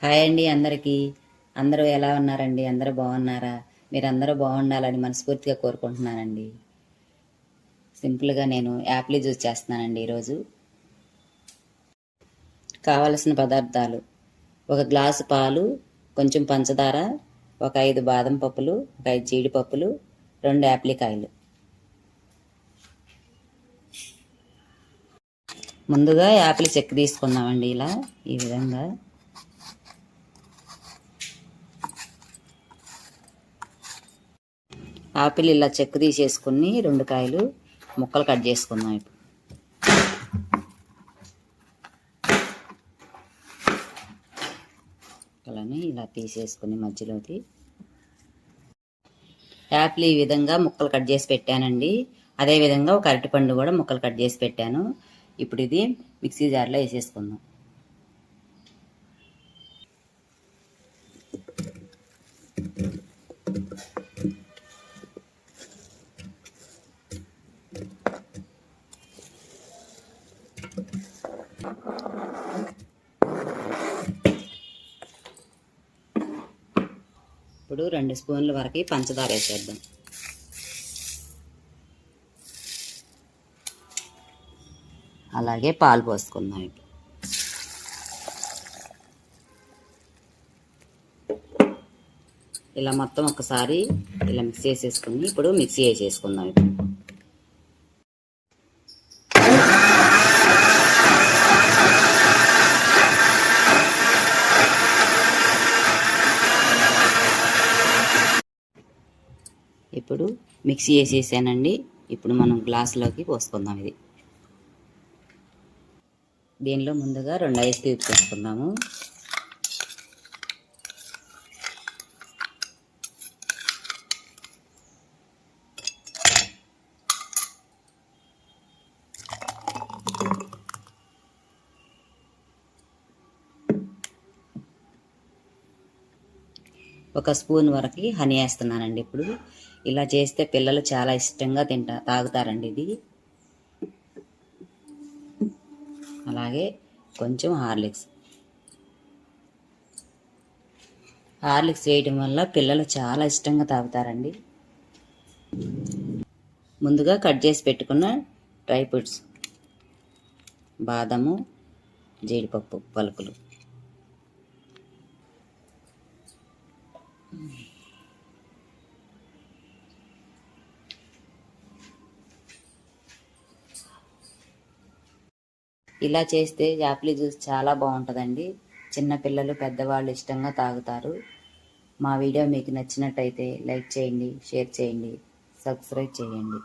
Hi అండి అందరికీ. అందరూ ఎలా ఉన్నారండి? అందరూ బాగున్నారా? మీరందరూ బాగుండాలని మనస్ఫూర్తిగా కోరుకుంటున్నానండి. సింపుల్గా నేను యాప్లీ జ్యూస్ చేస్తున్నానండి ఈరోజు. కావలసిన పదార్థాలు. ఒక గ్లాసు పాలు కొంచెం పంచదార ఒక ఐదు బాదం పప్పులు ఒక ఐదు జీడిపప్పులు రెండు యాప్లికాయలు ముందుగా యాపిల్ చెక్క తీసుకుందామండి ఇలా ఈ విధంగా. ఆపిల్ ఇలా చెక్కు తీసేసుకుని రెండు కాయలు ముక్కలు కట్ చేసుకుందాం ఇప్పుడు. ముక్కలని ఇలా తీసేసుకుని మధ్యలోకి. యాపిల్ ఈ విధంగా ముక్కలు కట్ చేసి పెట్టానండి. అదే విధంగా ఒక అరటిపండు కూడా ముక్కలు కట్ చేసి పెట్టాను. ఇప్పుడు ఇది మిక్సీ జార్లో వేసేసుకుందాం. ఇప్పుడు రెండు స్పూన్ల వరకు పంచదార వేసేద్దాం. అలాగే పాలు పోసుకుందాం ఇప్పుడు. ఇలా మొత్తం ఒకసారి ఇలా మిక్స్ చేసేసుకుని ఇప్పుడు మిక్సీ వేసేసుకుందాం ఇప్పుడు. ఇప్పుడు మిక్సీ వేసేసానండి. ఇప్పుడు మనం గ్లాసులోకి పోసుకుందాం ఇది. దీనిలో ముందుగా రెండు ఐస్ క్యూబ్స్ వేసుకుందాము. ఒక స్పూన్ వరకు హనీ వేస్తున్నానండి ఇప్పుడు. ఇలా చేస్తే పిల్లలు చాలా ఇష్టంగా తింటా తాగుతారండి ఇది. అలాగే కొంచెం హార్లిక్స్. హార్లిక్స్ వేయడం వల్ల పిల్లలు చాలా ఇష్టంగా తాగుతారండి. ముందుగా కట్ చేసి పెట్టుకున్న డ్రై ఫ్రూట్స్. బాదము జీడిపప్పు పలుకులు. ఇలా చేస్తే యాపిల్ జ్యూస్ చాలా బాగుంటుందండి. చిన్నపిల్లలు పెద్దవాళ్ళు ఇష్టంగా తాగుతారు. మా వీడియో మీకు నచ్చినట్టయితే లైక్ చేయండి షేర్ చేయండి సబ్స్క్రైబ్ చేయండి.